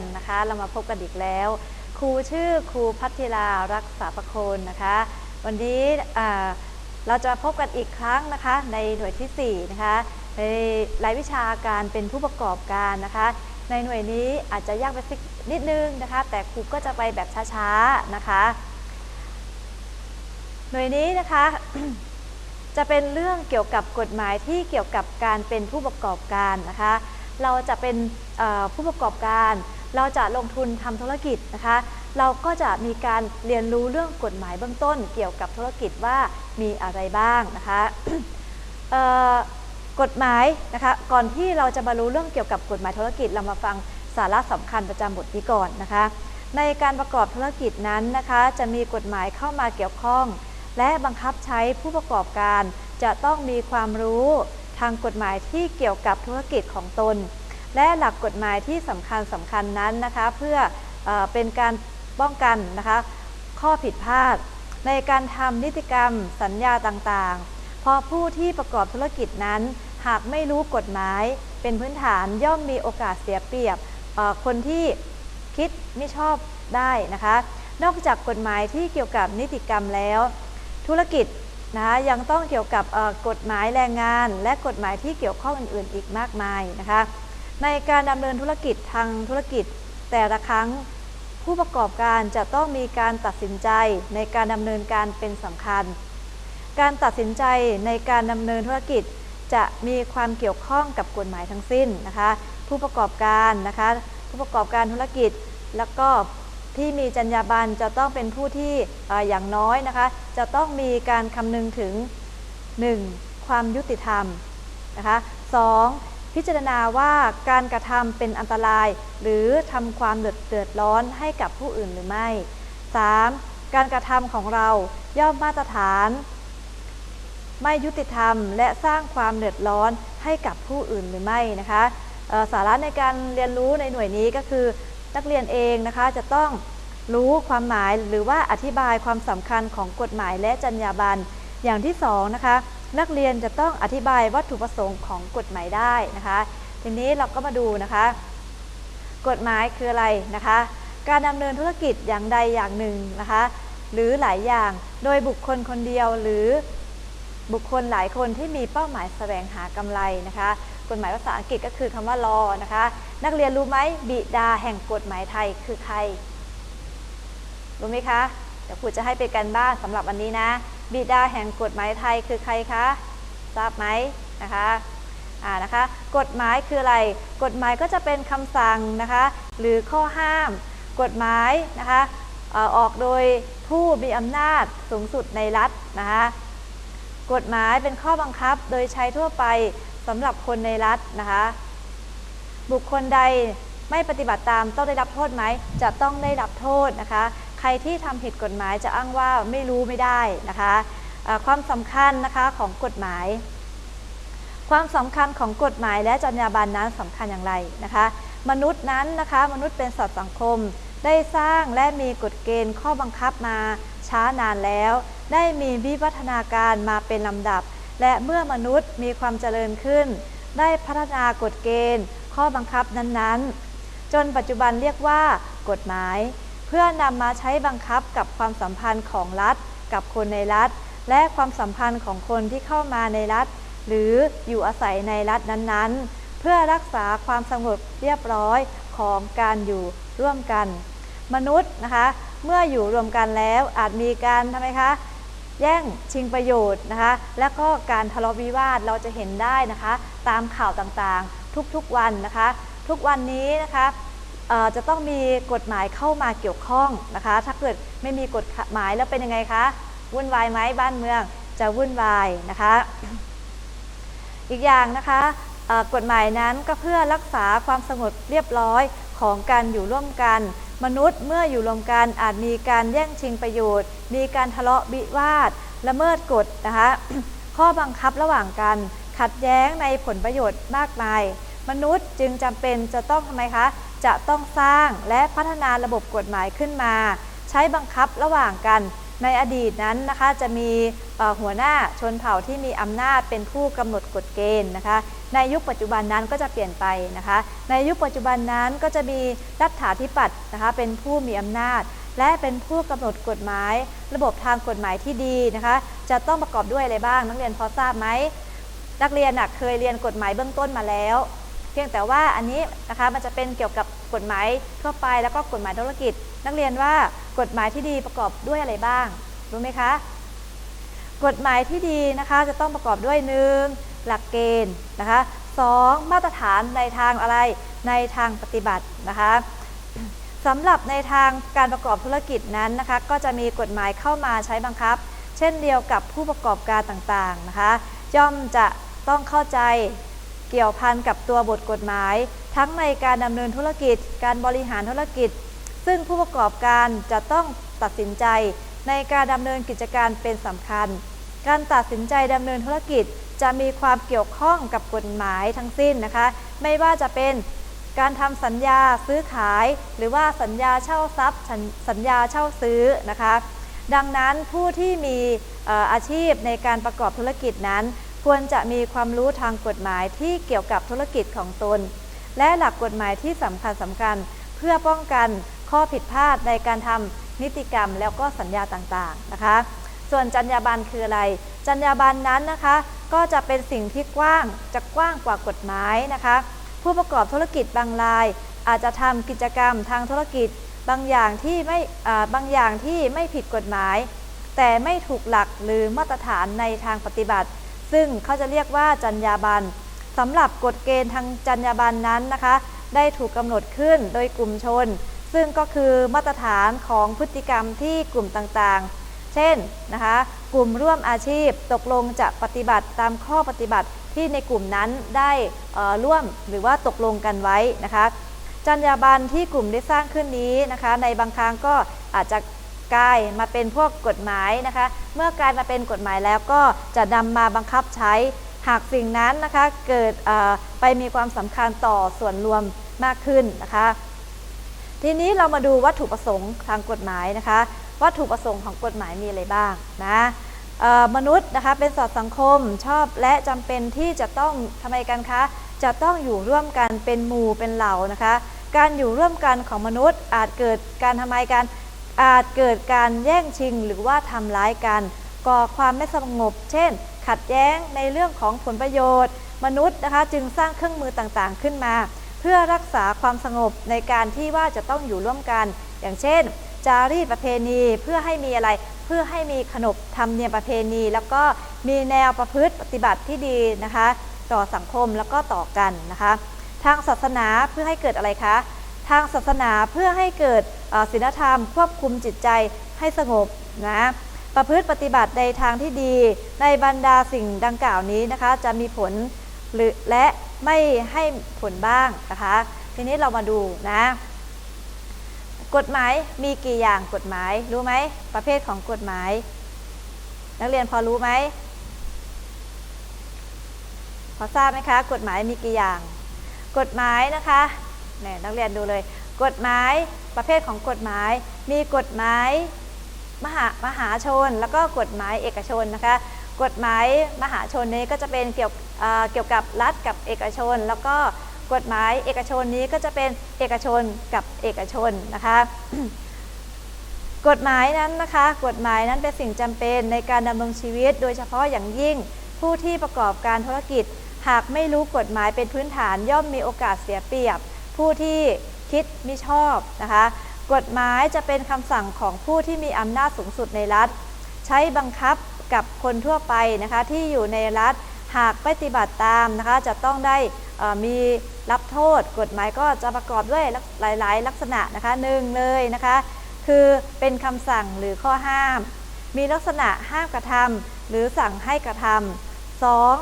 ดีนะคะนักเรียนนะคะ เรามาพบกันอีกแล้ว ครูชื่อครูพัทิรารักษาประโคนนะคะ วันนี้เราจะพบกันอีกครั้งนะคะ ในหน่วยทีสี่ 4 นะคะในรายวิชาการเป็นผู้ประกอบการนะคะ ในหน่วยนี้อาจจะยากไปสักนิดนึงนะคะ แต่ครูก็จะไปแบบช้าๆนะคะ หน่วยนี้นะคะจะเป็นเรื่องเกี่ยวกับกฎหมายที่เกี่ยวกับการเป็นผู้ประกอบการนะคะ เราจะเป็นผู้ประกอบการ เราจะลงทุนทำธุรกิจนะคะ เราก็จะมีการเรียนรู้เรื่องกฎหมายเบื้องต้น เกี่ยวกับธุรกิจว่ามีอะไรบ้างนะคะกฎหมายนะคะก่อนที่เราจะมารู้เรื่องเกี่ยวกับกฎหมายธุรกิจเรามาฟังสาระสำคัญประจำบทนี้ก่อนนะคะ ในการประกอบธุรกิจนั้นนะคะ จะมีกฎหมายเข้ามาเกี่ยวข้อง และบังคับใช้ผู้ประกอบการจะต้องมีความรู้ทางกฎหมายที่เกี่ยวกับธุรกิจของตน และหลักกฎหมายที่สำคัญสำคัญนั้นนะคะ เพื่อเอเป็นการป้องกันนะคะข้อผิดพลาด ในการทำนิติกรรมสัญญาต่างๆ เพราะผู้ที่ประกอบธุรกิจนั้น หากไม่รู้กฎหมาย เป็นพื้นฐานย่อมมีโอกาสเสียเปรียบคนที่คิดไม่ชอบได้นะคะ นอกจากกฎหมายที่เกี่ยวกับนิติกรรมแล้ว ธุรกิจนะคะยังต้องเกี่ยวกับกฎหมายแรงงาน และกฎหมายที่เกี่ยวข้องอื่นๆ อีกมากมายนะคะ ในการดำเนินธุรกิจทางธุรกิจ แต่ละครั้งผู้ประกอบการจะต้องมีการตัดสินใจในการดำเนินการเป็นสำคัญ การตัดสินใจในการดำเนินธุรกิจจะมีความเกี่ยวข้องกับกฎหมายทั้งสิ้นนะคะ ผู้ประกอบการนะคะ ผู้ประกอบการธุรกิจแล้วก็ที่มีจรรยาบรรณจะต้องเป็นผู้ที่เอ่ออย่างน้อยนะคะ จะต้องมีการคำนึงถึง 1. ความยุติธรรมนะคะ 2. พิจารณาว่าการกระทำเป็นอันตราย หรือทำความเดือดเดือดร้อนให้กับผู้อื่นหรือไม่ 3. การกระทำของเราย่อมมาตรฐาน ไม่ยุติธรรม และสร้างความเดือดร้อนให้กับผู้อื่นหรือไม่นะคะสาระในการเรียนรู้ในหน่วยนี้ก็คือนักเรียนเองนะคะจะต้องรู้ความหมายหรือว่าอธิบายความสำคัญของกฎหมายและจรรยาบรรณอย่างที่สองนะคะ นักเรียนจะต้องอธิบายวัตถุประสงค์ของกฎหมายได้นะคะ ทีนี้เราก็มาดูนะคะ กฎหมายคืออะไรนะคะ การดำเนินธุรกิจอย่างใดอย่างหนึ่งนะคะ หรือหลายอย่างโดยบุคคลคนเดียวหรือบุคคลหลายคนที่มีเป้าหมายแสวงหากำไรนะคะ กฎหมายภาษาอังกฤษก็คือคำว่า law นะคะ นักเรียนรู้ไหมบิดาแห่งกฎหมายไทยคือใครรู้ไหมคะเดี๋ยวครูจะให้เป็นการบ้านสำหรับวันนี้นะ บิดาแห่งกฎหมายไทยคือใครคะ ทราบไหมนะคะอ่านะคะกฎหมายคืออะไร กฎหมายก็จะเป็นคำสั่งนะคะหรือข้อห้าม กฎหมายนะคะออออกโดยผู้มีอำนาจสูงสุดในรัฐนะคะกฎหมายเป็นข้อบังคับโดยใช้ทั่วไปสำหรับคนในรัฐนะคะบุคคลใดไม่ปฏิบัติตามต้องได้รับโทษไหมจะต้องได้รับโทษนะคะ ใครที่ทำผิดกฎหมายจะอ้างว่าไม่รู้ไม่ได้นะคะความสำคัญนะคะของกฎหมาย ความสำคัญของกฎหมายและจรรยาบรรณนั้นสำคัญอย่างไรนะคะ มนุษย์นั้นนะคะมนุษย์เป็นสัตว์สังคม ได้สร้างและมีกฎเกณฑ์ข้อบังคับมาช้านานแล้ว ได้มีวิวัฒนาการมาเป็นลำดับ และเมื่อมนุษย์มีความเจริญขึ้น ได้พัฒนากฎเกณฑ์ ข้อบังคับนั้นๆ จนปัจจุบันเรียกว่ากฎหมาย เพื่อนำมาใช้บังคับกับความสัมพันธ์ของรัฐ กับคนในรัฐ และความสัมพันธ์ของคนที่เข้ามาในรัฐ หรืออยู่อาศัยในรัฐนั้นๆ เพื่อรักษาความสงบเรียบร้อยของการอยู่ร่วมกัน มนุษย์นะคะเมื่ออยู่รวมกันแล้วอาจมีการทำไมคะแย่งชิงประโยชน์นะคะแล้วก็การทะเลาะวิวาทเราจะเห็นได้นะคะ ตามข่าวต่างๆ ทุกๆวันนะคะ ทุกวันนี้นะคะ จะต้องมีกฎหมายเข้ามาเกี่ยวข้องนะคะ ถ้าเกิดไม่มีกฎหมายแล้วเป็นยังไงคะวุ่นวายไหมบ้านเมืองจะวุ่นวายนะคะ อีกอย่างนะคะกฎหมายนั้นก็เพื่อรักษาความสงบเรียบร้อยของการอยู่ร่วมกัน มนุษย์เมื่ออยู่รวมกันอาจมีการแย่งชิงประโยชน์ มีการทะเลาะวิวาทละเมิดกฎนะคะข้อบังคับระหว่างกัน ขัดแย้งในผลประโยชน์มากมาย มนุษย์จึงจำเป็นจะต้องทำไมคะ จะต้องสร้างและพัฒนาระบบกฎหมายขึ้นมา ใช้บังคับระหว่างกัน ในอดีตนั้นนะคะจะมีหัวหน้าชนเผ่าที่มีอำนาจเป็นผู้กำหนดกฎเกณฑ์นะคะ ในยุคปัจจุบันนั้นก็จะเปลี่ยนไปนะคะ ในยุคปัจจุบันนั้นก็จะมีรัฐาธิปัตย์นะคะเป็นผู้มีอำนาจ และเป็นผู้กำหนดกฎหมาย ระบบทางกฎหมายที่ดีนะคะ จะต้องประกอบด้วยอะไรบ้าง นักเรียนพอทราบไหมนักเรียนเคยเรียนกฎหมายเบื้องต้นมาแล้ว พียงแต่ว่าอันนี้นะคะมันจะเป็นเกี่ยวกับกฎหมายทั่วไปแล้วก็กฎหมายธุรกิจ นักเรียนว่ากฎหมายที่ดีประกอบด้วยอะไรบ้างรู้ไหมคะกฎหมายที่ดีนะคะจะต้องประกอบด้วย 1. หลักเกณฑ์นะคะสองมาตรฐานในทางอะไรในทางปฏิบัตินะคะสำหรับในทางการประกอบธุรกิจนั้นนะคะก็จะมีกฎหมายเข้ามาใช้บังคับ เช่นเดียวกับผู้ประกอบการต่างๆนะคะย่อมจะต้องเข้าใจ เกี่ยวพันกับตัวบทกฎหมาย ทั้งในการดำเนินธุรกิจ การบริหารธุรกิจ ซึ่งผู้ประกอบการจะต้องตัดสินใจในการดำเนินกิจการเป็นสำคัญ การตัดสินใจดำเนินธุรกิจจะมีความเกี่ยวข้องกับกฎหมายทั้งสิ้นนะคะ ไม่ว่าจะเป็นการทำสัญญาซื้อขาย หรือว่าสัญญาเช่าทรัพย์สัญญาเช่าซื้อนะคะ ดังนั้นผู้ที่มีอาชีพในการประกอบธุรกิจนั้น ควรจะมีความรู้ทางกฎหมายที่เกี่ยวกับธุรกิจของตน และหลักกฎหมายที่สำคัญสำคัญ เพื่อป้องกันข้อผิดพลาดในการทำนิติกรรมแล้วก็สัญญาต่างๆนะคะ ส่วนจรรยาบรรณคืออะไร จรรยาบรรณนั้นนะคะ ก็จะเป็นสิ่งที่กว้างจะกว้างกว่ากฎหมายนะคะ ผู้ประกอบธุรกิจบางราย อาจจะทำกิจกรรมทางธุรกิจบางอย่างที่ไม่บางอย่างที่ไม่ผิดกฎหมาย แต่ไม่ถูกหลักหรือมาตรฐานในทางปฏิบัติ ซึ่งเขาจะเรียกว่าจรรยาบรรณสำหรับกฎเกณฑ์ทางจรรยาบรรณนั้นนะคะ ได้ถูกกำหนดขึ้นโดยกลุ่มชน ซึ่งก็คือมาตรฐานของพฤติกรรมที่กลุ่มต่างๆ เช่นนะคะกลุ่มร่วมอาชีพตกลงจะปฏิบัติตามข้อปฏิบัติที่ในกลุ่มนั้นได้ร่วมหรือว่าตกลงกันไว้นะคะจรรยาบรรณที่กลุ่มได้สร้างขึ้นนี้นะคะ ในบางครั้งก็อาจจะ กลายมาเป็นพวกกฎหมายนะคะ เมื่อกลายมาเป็นกฎหมายแล้วก็จะนำมาบังคับใช้ หากสิ่งนั้นนะคะเกิดไปมีความสำคัญต่อส่วนรวมมากขึ้นนะคะ ทีนี้เรามาดูวัตถุประสงค์ทางกฎหมายนะคะ วัตถุประสงค์ของกฎหมายมีอะไรบ้างนะมนุษย์นะคะเป็นสัตว์สังคมชอบและจำเป็นที่จะต้องทำไมกันคะ จะต้องอยู่ร่วมกันเป็นหมู่เป็นเหล่านะคะ การอยู่ร่วมกันของมนุษย์อาจเกิดการทำไมกัน อาจเกิดการแย่งชิงหรือว่าทำร้ายกัน ก่อความไม่สงบ เช่น ขัดแย้งในเรื่องของผลประโยชน์ มนุษย์นะคะจึงสร้างเครื่องมือต่างๆขึ้นมา เพื่อรักษาความสงบในการที่ว่าจะต้องอยู่ร่วมกัน อย่างเช่น จารีตประเพณีเพื่อให้มีอะไรเพื่อให้มีขนบธรรมเนียมประเพณี แล้วก็มีแนวประพฤติปฏิบัติที่ดีนะคะ ต่อสังคมแล้วก็ต่อกันนะคะ ทางศาสนาเพื่อให้เกิดอะไรคะ ทางศาสนาเพื่อให้เกิด ศีลธรรม ควบคุมจิตใจให้สงบนะประพฤติปฏิบัติในทางที่ดีในบรรดาสิ่งดังกล่าวนี้นะคะ จะมีผลหรือและไม่ให้ผลบ้างนะคะ ทีนี้เรามาดูนะ กฎหมายมีกี่อย่างกฎหมายรู้ไหมประเภทของกฎหมาย นักเรียนพอรู้ไหมพอทราบไหมคะ กฎหมายมีกี่อย่าง กฎหมายนะคะเนี่ยนักเรียนดูเลย กฎหมาย ประเภทของกฎหมาย มีกฎหมายมหามหาชน แล้วก็กฎหมายเอกชนนะคะ กฎหมายมหาชนนี้ก็จะเป็นเกี่ยวเเกี่ยวกับรัฐกับเอกชน แล้วก็กฎหมายเอกชนนี้ก็จะเป็นเอกชนกับเอกชนนะคะ กฎหมายนั้นนะคะ กฎหมายนั้นเป็นสิ่งจำเป็นในการดำรงชีวิต โดยเฉพาะอย่างยิ่งผู้ที่ประกอบการธุรกิจ หากไม่รู้กฎหมายเป็นพื้นฐานย่อมมีโอกาสเสียเปรียบ ผู้ที่ คิดมิชอบนะคะ กฎหมายจะเป็นคำสั่งของผู้ที่มีอำนาจสูงสุดในรัฐ ใช้บังคับกับคนทั่วไปนะคะที่อยู่ในรัฐหากปฏิบัติตามนะคะจะต้องได้มีรับโทษ กฎหมายก็จะประกอบด้วยหลาย ๆ ลักษณะนะคะหนึ่งเลยนะคะคือเป็นคำสั่งหรือข้อห้าม มีลักษณะห้ามกระทำหรือสั่งให้กระทำสอง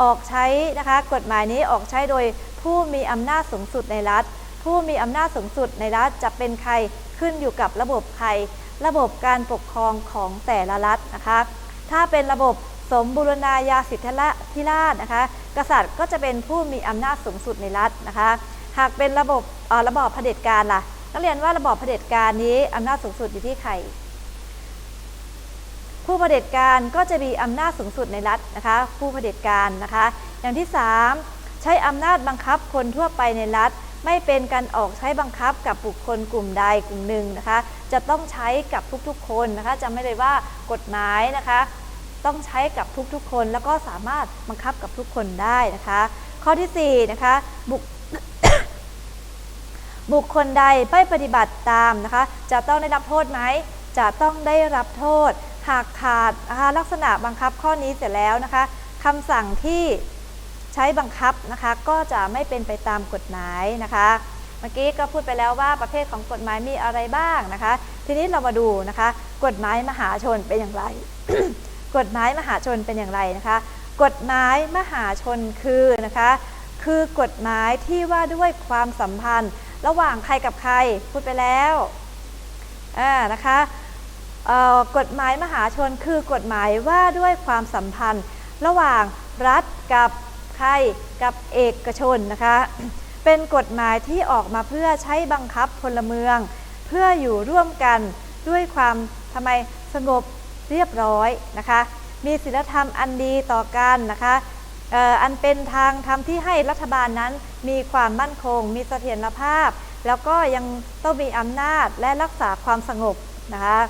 ออกใช้นะคะกฎหมายนี้ออกใช้โดยผู้มีอำนาจสูงสุดในรัฐ ผู้มีอำนาจสูงสุดในรัฐจะเป็นใครขึ้นอยู่กับระบบใคร ระบบการปกครองของแต่ละรัฐนะคะ ถ้าเป็นระบบสมบูรณาญาสิทธิราชนะคะ กษัตริย์ก็จะเป็นผู้มีอำนาจสูงสุดในรัฐนะคะ หากเป็นระบบระบอบเผด็จการล่ะนักเรียนว่าระบอบเผด็จการนี้อำนาจสูงสุดอยู่ที่ใครผู้เผด็จการก็จะมีอำนาจสูงสุดในรัฐนะคะ ผู้เผด็จการนะคะ อย่างที่ 3 ใช้อำนาจบังคับคนทั่วไปในรัฐ ไม่เป็นการออกใช้บังคับกับบุคคลกลุ่มใดกลุ่มหนึ่งนะคะ จะต้องใช้กับทุกๆ คนนะคะจำไม่เลยว่ากฎหมายนะคะ ต้องใช้กับทุกๆ คนแล้วก็สามารถบังคับกับทุกคนได้นะคะ ข้อที่4นะคะบุคบุคคลใดไม่ปฏิบัติตามนะคะ จะต้องได้รับโทษไหม จะต้องได้รับโทษ หากขาดนะคะลักษณะบังคับข้อนี้เสร็จแล้วนะคะคำสั่งที่ ใช้บังคับนะคะก็จะไม่เป็นไปตามกฎหมายนะคะ เมื่อกี้ก็พูดไปแล้วว่าประเภทของกฎหมายมีอะไรบ้างนะคะ ทีนี้เรามาดูนะคะ กฎหมายมหาชนเป็นอย่างไร กฎหมายมหาชนเป็นอย่างไรนะคะ กฎหมายมหาชนคือนะคะคือกฎหมายที่ว่าด้วยความสัมพันธ์ ระหว่างใครกับใครพูดไปแล้วอ่านะคะกฎหมายมหาชนคือกฎหมายว่าด้วยความสัมพันธ์ ระหว่างรัฐกับ ใครกับเอกชนนะคะ เป็นกฎหมายที่ออกมาเพื่อใช้บังคับพลเมือง เพื่ออยู่ร่วมกันด้วยความทำไมสงบเรียบร้อยนะคะ มีศีลธรรมอันดีต่อกันนะคะอ่ออันเป็นทางทำที่ให้รัฐบาลนั้นมีความมั่นคง มีเสถียรภาพ แล้วก็ยังต้องมีอำนาจและรักษาความสงบนะคะ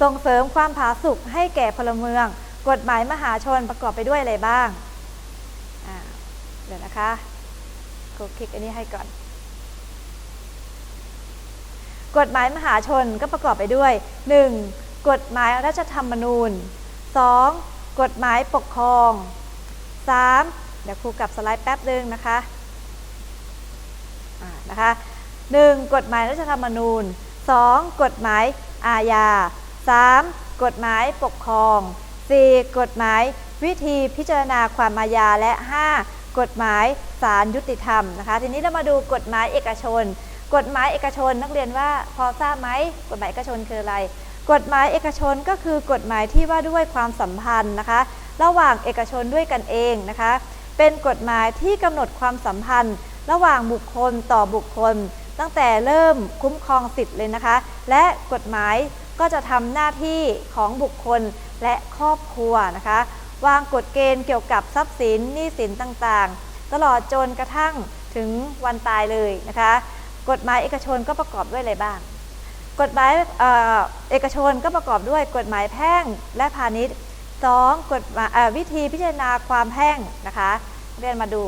ส่งเสริมความผาสุกให้แก่พลเมือง กฎหมายมหาชนประกอบไปด้วยอะไรบ้างเดี๋ยวนะคะกดคลิกอันนี้ให้ก่อน กฎหมายมหาชนก็ประกอบไปด้วย 1. กฎหมายรัฐธรรมนูญ 2. กฎหมายปกครอง 3. เดี๋ยวครูกลับสไลด์แป๊บนึงนะคะอ่านะคะ 1. กฎหมายรัฐธรรมนูญ 2. กฎหมายอาญา 3. กฎหมายปกครอง 4. กฎหมายวิธีพิจารณาความอาญาและ 5. กฎหมายศาลยุติธรรมนะคะทีนี้เรามาดูกฎหมายเอกชน กฎหมายเอกชนนักเรียนว่าพอทราบไหมกฎหมายเอกชนคืออะไร กฎหมายเอกชนก็คือกฎหมายที่ว่าด้วยความสัมพันธ์นะคะ ระหว่างเอกชนด้วยกันเองนะคะ เป็นกฎหมายที่กำหนดความสัมพันธ์ ระหว่างบุคคลต่อบุคคล ตั้งแต่เริ่มคุ้มครองสิทธิ์เลยนะคะ และกฎหมายก็จะทำหน้าที่ของบุคคล และครอบครัวนะคะ วางกฎเกณฑ์เกี่ยวกับทรัพย์สินหนี้สินต่างๆ ตลอดจนกระทั่งถึงวันตายเลยนะคะ กฎหมายเอกชนก็ประกอบด้วยอะไรบ้าง กฎหมายเออเอกชนก็ประกอบด้วยกฎหมายแพ่งและพาณิชย์ 2. กฎหมายวิธีพิจารณาความแพ่งนะคะเรียนมาดู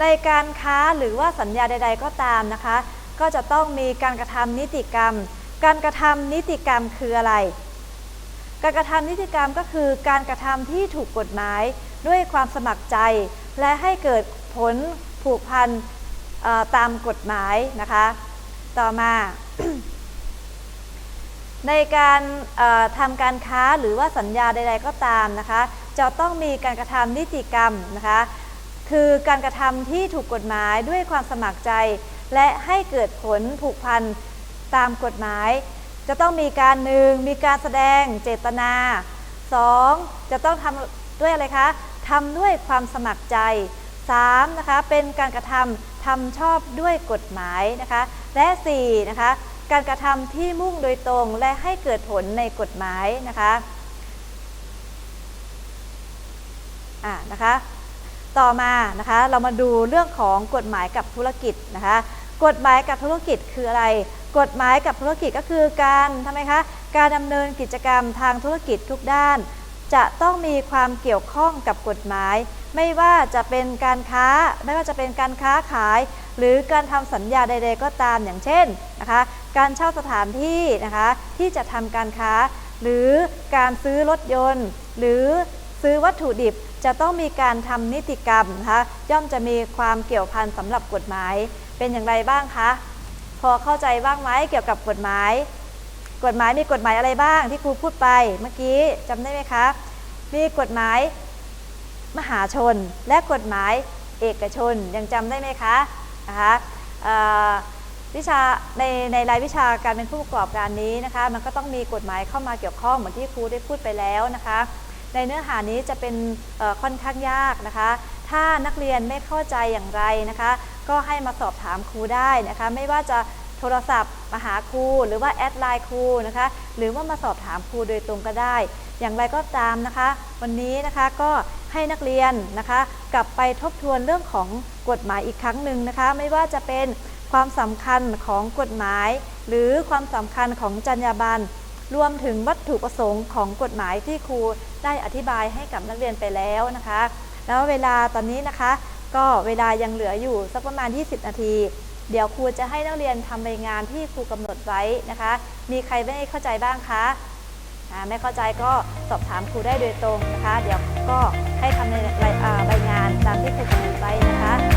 ในการค้าหรือว่าสัญญาใด ๆ ก็ตามนะคะ ก็จะต้องมีการกระทำนิติกรรม การกระทำนิติกรรมคืออะไร การกระทำนิติกรรมก็คือการกระทำที่ถูกกฎหมายด้วยความสมัครใจ และให้เกิดผลผูกพันตามกฎหมายนะคะ ต่อมาในการทำการค้าหรือว่าสัญญาใด ๆ ก็ตามนะคะ จะต้องมีการกระทำนิติกรรมนะคะ คือการกระทำที่ถูกกฎหมายด้วยความสมัครใจ และให้เกิดผลผูกพันตามกฎหมาย จะต้องมีการหนึ่งมีการแสดงเจตนา 2. จะต้องทำด้วยอะไรคะทำด้วยความสมัครใจ 3. นะคะเป็นการกระทำทำชอบด้วยกฎหมายนะคะและ 4. นะคะการกระทำที่มุ่งโดยตรงและให้เกิดผลในกฎหมายนะคะอ่านะคะต่อมานะคะเรามาดูเรื่องของกฎหมายกับธุรกิจนะคะ กฎหมายกับธุรกิจคืออะไร กฎหมายกับธุรกิจก็คือการทำไมคะ การดำเนินกิจกรรมทางธุรกิจทุกด้าน จะต้องมีความเกี่ยวข้องกับกฎหมาย ไม่ว่าจะเป็นการค้า ไม่ว่าจะเป็นการค้าขาย หรือการทำสัญญาใด ๆ ก็ตามอย่างเช่นนะคะ การเช่าสถานที่นะคะที่จะทำการค้า หรือการซื้อรถยนต์ หรือซื้อวัตถุดิบจะต้องมีการทำนิติกรรมนะคะย่อมจะมีความเกี่ยวพันสำหรับกฎหมาย เป็นอย่างไรบ้างคะ พอเข้าใจบ้างไหมเกี่ยวกับกฎหมาย กฎหมายมีกฎหมายอะไรบ้างที่ครูพูดไปเมื่อกี้จำได้ไหมคะ มีกฎหมายมหาชนและกฎหมายเอกชนยังจำได้ไหมคะนะคะวิชาในในรายวิชาการเป็นผู้ประกอบการนี้นะคะ มันก็ต้องมีกฎหมายเข้ามาเกี่ยวข้องเหมือนที่ครูได้พูดไปแล้วนะคะ ในเนื้อหานี้จะเป็นค่อนข้างยากนะคะ ถ้านักเรียนไม่เข้าใจอย่างไรนะคะ ก็ให้มาสอบถามครูได้นะคะ ไม่ว่าจะโทรศัพท์มาหาครูหรือว่าแอดไลน์ครูนะคะ หรือว่ามาสอบถามครูโดยตรงก็ได้ อย่างไรก็ตามนะคะ วันนี้นะคะก็ให้นักเรียนนะคะ กลับไปทบทวนเรื่องของกฎหมายอีกครั้งหนึ่งนะคะ ไม่ว่าจะเป็นความสำคัญของกฎหมาย หรือความสำคัญของจรรยาบรรณรวมถึงวัตถุประสงค์ของกฎหมายที่ครูได้อธิบายให้กับนักเรียนไปแล้วนะคะ แล้วเวลาตอนนี้นะคะ ก็เวลายังเหลืออยู่สักประมาณ 20 นาที เดี๋ยวครูจะให้นักเรียนทำรายงานที่ครูกำหนดไว้นะคะ มีใครไม่เข้าใจบ้างคะไม่เข้าใจก็สอบถามครูได้โดยตรงนะคะ เดี๋ยวก็ให้ทำในรายงานตามที่ครูกำหนดไว้นะคะ